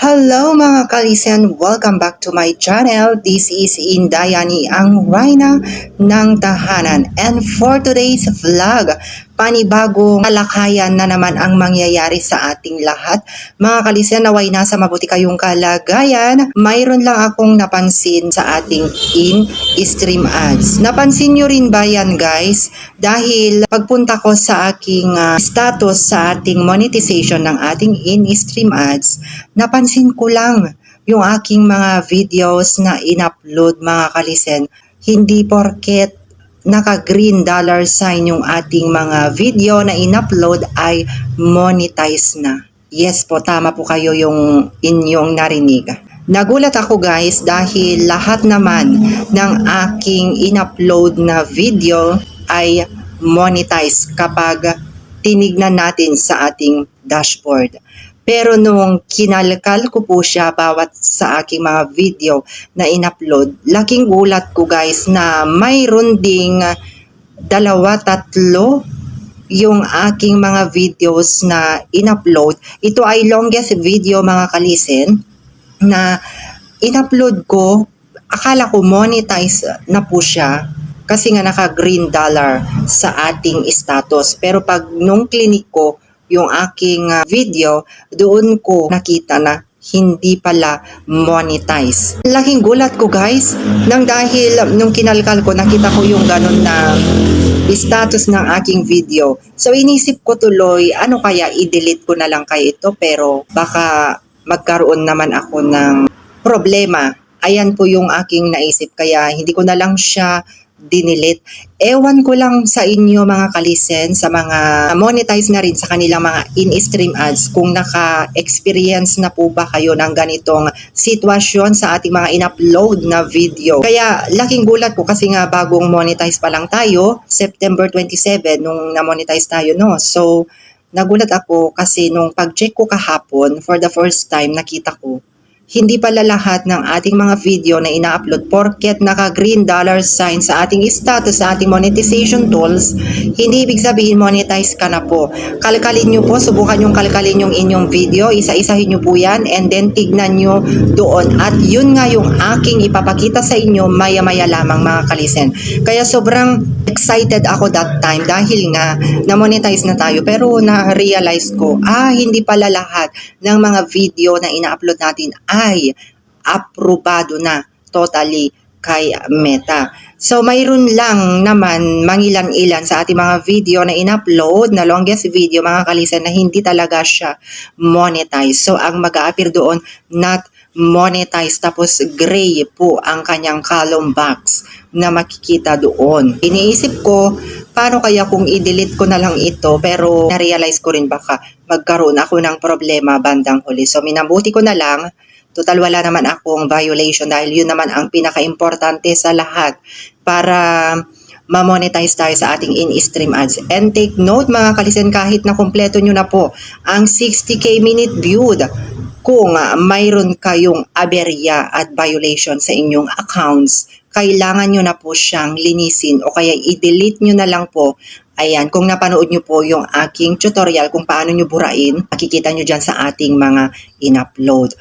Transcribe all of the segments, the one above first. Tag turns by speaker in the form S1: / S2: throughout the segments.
S1: Hello mga kalisen! Welcome back to my channel. This is Indayani, ang Rhina ng Tahanan. And for today's vlog, panibagong kalakayan na naman ang mangyayari sa ating lahat. Mga kalisen, naway nasa mabuti kayong kalagayan. Mayroon lang akong napansin sa ating in-stream ads. Napansin nyo rin ba yan guys? Dahil pagpunta ko sa aking ah, status sa ating monetization ng ating in-stream ads, napansin ko lang yung aking mga videos na in-upload mga kalisen. Hindi porket naka-green dollar sign yung ating mga video na in-upload ay monetize na. Yes po, tama po kayo yung inyong narinig. Nagulat ako guys dahil lahat naman ng aking in-upload na video ay monetize kapag tinignan natin sa ating dashboard. Pero nung kinalkal ko po siya bawat sa aking mga video na in-upload, laking gulat ko guys na mayroon ding dalawa, tatlo yung aking mga videos na in-upload. Ito ay longest video mga kalisen na in-upload ko. Akala ko monetize na po siya kasi nga naka green dollar sa ating status. Pero pag nung clinic ko, yung aking ah, video, doon ko nakita na hindi pala monetize. Laking gulat ko guys, nang dahil nung kinalkal ko, nakita ko yung ganun na status ng aking video. So inisip ko tuloy, ano kaya i-delete ko na lang kaya ito pero baka magkaroon naman ako ng problema. Ayan po yung aking naisip kaya hindi ko na lang siya dinilit. Ewan ko lang sa inyo mga kalisen, sa mga monetize na rin sa kanilang mga in-stream ads, kung naka-experience na po ba kayo ng ganitong sitwasyon sa ating mga in-upload na video. Kaya laking gulat ko kasi nga bagong monetize pa lang tayo, September 27 nung na-monetize tayo no. So nagulat ako kasi nung pag-check ko kahapon, for the first time nakita ko hindi pala lahat ng ating mga video na ina-upload porket naka-green dollar sign sa ating status sa ating monetization tools, hindi ibig sabihin monetize ka na po. Kalkalin nyo po, subukan yung kalkalin yung inyong video, isa-isahin nyo po yan and then tignan nyo doon. At yun nga yung aking ipapakita sa inyo maya-maya lamang mga kalisen. Kaya sobrang excited ako that time dahil nga na-monetize na tayo pero na-realize ko, ah, hindi pala lahat ng mga video na ina-upload natin ay aprobado na totally kay Meta. So mayroon lang naman mangilan-ilan sa ating mga video na in-upload na longest video mga kalisan na hindi talaga siya monetize. So ang mag-a-appear doon not monetize tapos gray po ang kanyang column box na makikita doon. Iniisip ko paano kaya kung i-delete ko na lang ito pero na-realize ko rin baka magkaroon ako ng problema bandang huli. So minabuti ko na lang Total wala naman akong violation dahil yun naman ang pinaka-importante sa lahat para ma-monetize tayo sa ating in-stream ads. And take note mga kalisen kahit na kumpleto nyo na po ang 60k minute viewed kung mayroon kayong aberya at violation sa inyong accounts, kailangan nyo na po siyang linisin o kaya i-delete nyo na lang po Ayan, kung napanood nyo po yung aking tutorial kung paano nyo burain, makikita nyo dyan sa ating mga in-upload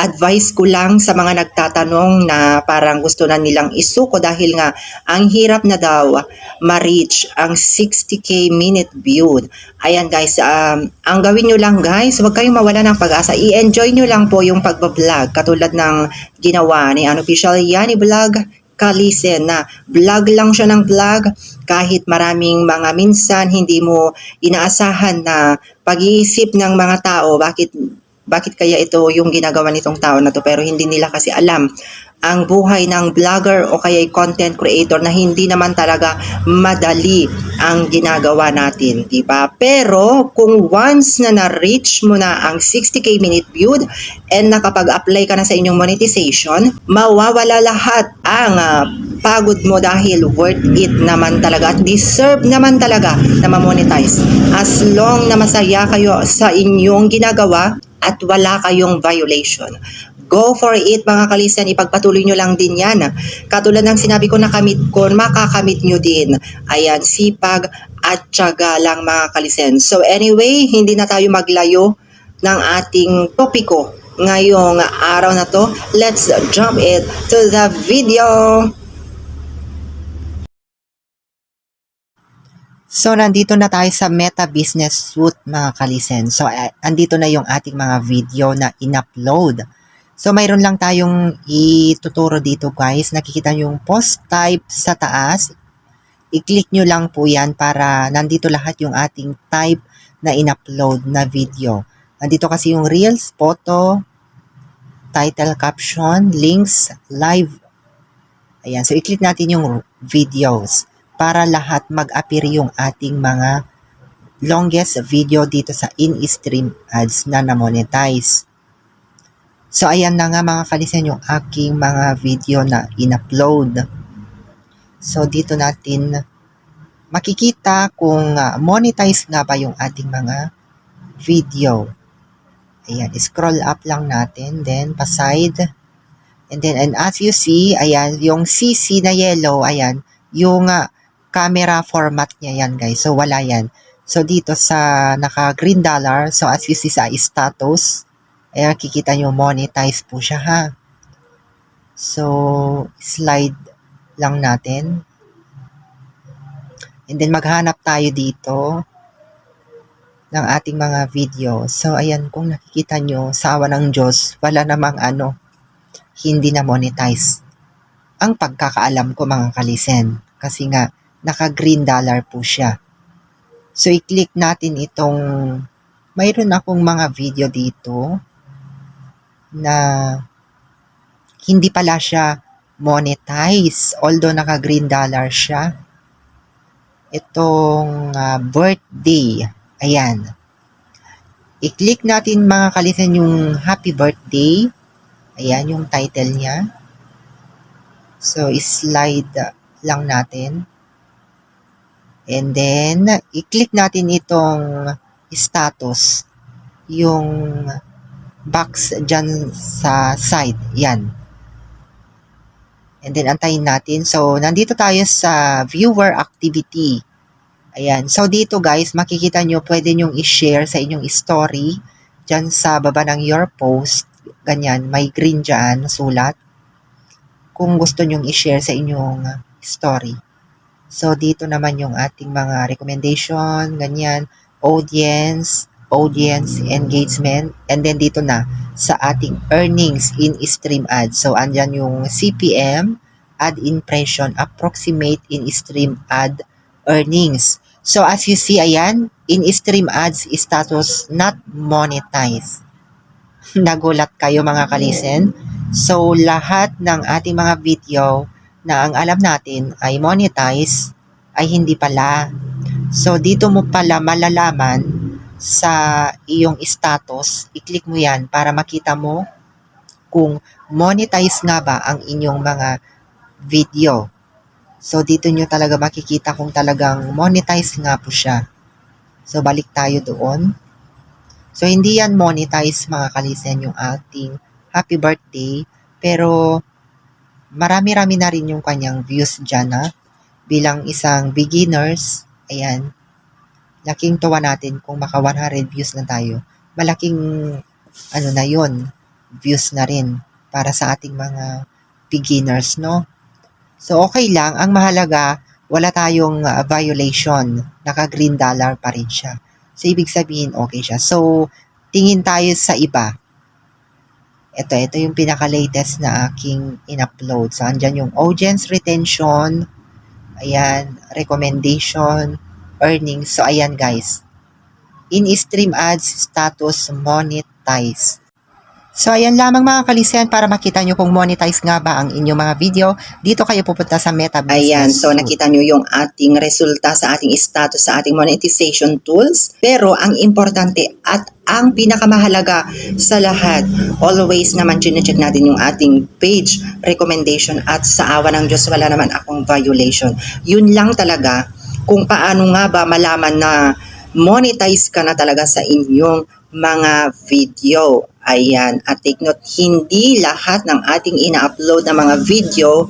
S1: advice ko lang sa mga nagtatanong na parang gusto na nilang isuko dahil nga ang hirap na daw ma-reach ang 60k minute viewed. Ayan guys, um, ang gawin nyo lang guys, huwag kayong mawala ng pag-asa. I-enjoy nyo lang po yung pagbablog katulad ng ginawa ni Unofficial Yani Vlog kalisen na vlog lang siya ng vlog kahit maraming mga minsan hindi mo inaasahan na pag-iisip ng mga tao bakit bakit kaya ito yung ginagawa nitong tao na to pero hindi nila kasi alam ang buhay ng vlogger o kaya content creator na hindi naman talaga madali ang ginagawa natin, di ba? Pero kung once na na-reach mo na ang 60k minute viewed and nakapag-apply ka na sa inyong monetization, mawawala lahat ang uh, pagod mo dahil worth it naman talaga at deserve naman talaga na ma-monetize. As long na masaya kayo sa inyong ginagawa, at wala kayong violation. Go for it mga kalisan, ipagpatuloy nyo lang din yan. Katulad ng sinabi ko na kamit ko, makakamit nyo din. Ayan, sipag at tiyaga lang mga kalisen. So anyway, hindi na tayo maglayo ng ating topiko
S2: ngayong araw na to. Let's jump it to the video! So, nandito na tayo sa Meta Business Suite, mga kalisen. So, andito na yung ating mga video na in-upload. So, mayroon lang tayong ituturo dito, guys. Nakikita nyo yung post type sa taas. I-click nyo lang po yan para nandito lahat yung ating type na in-upload na video. Nandito kasi yung Reels, Photo, title, caption, links, live. Ayan, so i-click natin yung videos para lahat mag-appear yung ating mga longest video dito sa in-stream ads na na-monetize. So, ayan na nga mga kalisen yung aking mga video na in-upload. So, dito natin makikita kung uh, monetize nga ba yung ating mga video. Ayan, scroll up lang natin, then pa-side. And then, and as you see, ayan, yung CC na yellow, ayan, yung uh, camera format niya yan guys. So wala yan. So dito sa naka green dollar, so as you see sa status, ayan kikita nyo monetize po siya ha. So slide lang natin. And then maghanap tayo dito ng ating mga video. So ayan kung nakikita nyo sa awa ng Diyos, wala namang ano, hindi na monetize. Ang pagkakaalam ko mga kalisen. Kasi nga, naka-green dollar po siya. So, i-click natin itong, mayroon akong mga video dito na hindi pala siya monetize, although naka-green dollar siya. Itong uh, birthday, ayan. I-click natin mga kalisan yung happy birthday. Ayan yung title niya. So, slide lang natin. And then, i-click natin itong status, yung box dyan sa side. Yan. And then, antayin natin. So, nandito tayo sa viewer activity. Ayan. So, dito guys, makikita nyo, pwede nyong i-share sa inyong story. Dyan sa baba ng your post. Ganyan. May green dyan, sulat. Kung gusto nyong i-share sa inyong story. So, dito naman yung ating mga recommendation, ganyan, audience, audience engagement, and then dito na sa ating earnings in stream ads. So, andyan yung CPM, ad impression, approximate in stream ad earnings. So, as you see, ayan, in stream ads status not monetized. Nagulat kayo mga kalisen. So, lahat ng ating mga video na ang alam natin ay monetize ay hindi pala. So dito mo pala malalaman sa iyong status, i-click mo yan para makita mo kung monetize nga ba ang inyong mga video. So dito nyo talaga makikita kung talagang monetize nga po siya. So balik tayo doon. So hindi yan monetize mga kalisen yung ating happy birthday pero marami-rami na rin yung kanyang views dyan ha. Bilang isang beginners, ayan, laking tuwa natin kung maka 100 views na tayo. Malaking ano na yon views na rin para sa ating mga beginners, no? So, okay lang. Ang mahalaga, wala tayong uh, violation. Naka-green dollar pa rin siya. So, ibig sabihin, okay siya. So, tingin tayo sa iba. Ito, ito yung pinaka-latest na aking in-upload. So, andyan yung audience retention, ayan, recommendation, earnings. So, ayan guys. In-stream ads, status, monetize. So, ayan lamang mga kalisen para makita nyo kung monetize nga ba ang inyong mga video. Dito kayo pupunta sa Meta Business
S1: Ayan, so nakita nyo yung ating resulta sa ating status sa ating monetization tools. Pero ang importante at ang pinakamahalaga sa lahat, always naman chinecheck natin yung ating page recommendation at sa awa ng Diyos wala naman akong violation. Yun lang talaga kung paano nga ba malaman na monetize ka na talaga sa inyong mga video. Ayan, at take note, hindi lahat ng ating ina-upload na mga video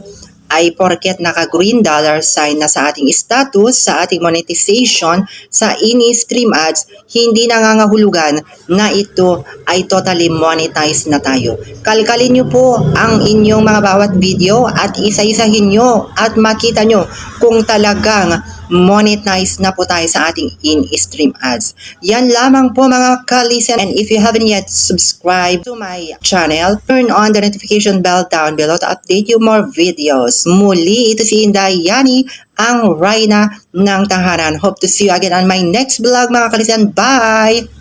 S1: ay porket naka-green dollar sign na sa ating status, sa ating monetization, sa ini-stream ads, hindi nangangahulugan na ito ay totally monetized na tayo. Kalkalin nyo po ang inyong mga bawat video at isa-isahin nyo at makita nyo kung talagang monetize na po tayo sa ating in-stream ads. Yan lamang po mga ka-listen and if you haven't yet subscribed to my channel, turn on the notification bell down below to update you more videos. Muli, ito si Inday Yani, ang Rhina ng Tahanan. Hope to see you again on my next vlog mga ka-listen. Bye!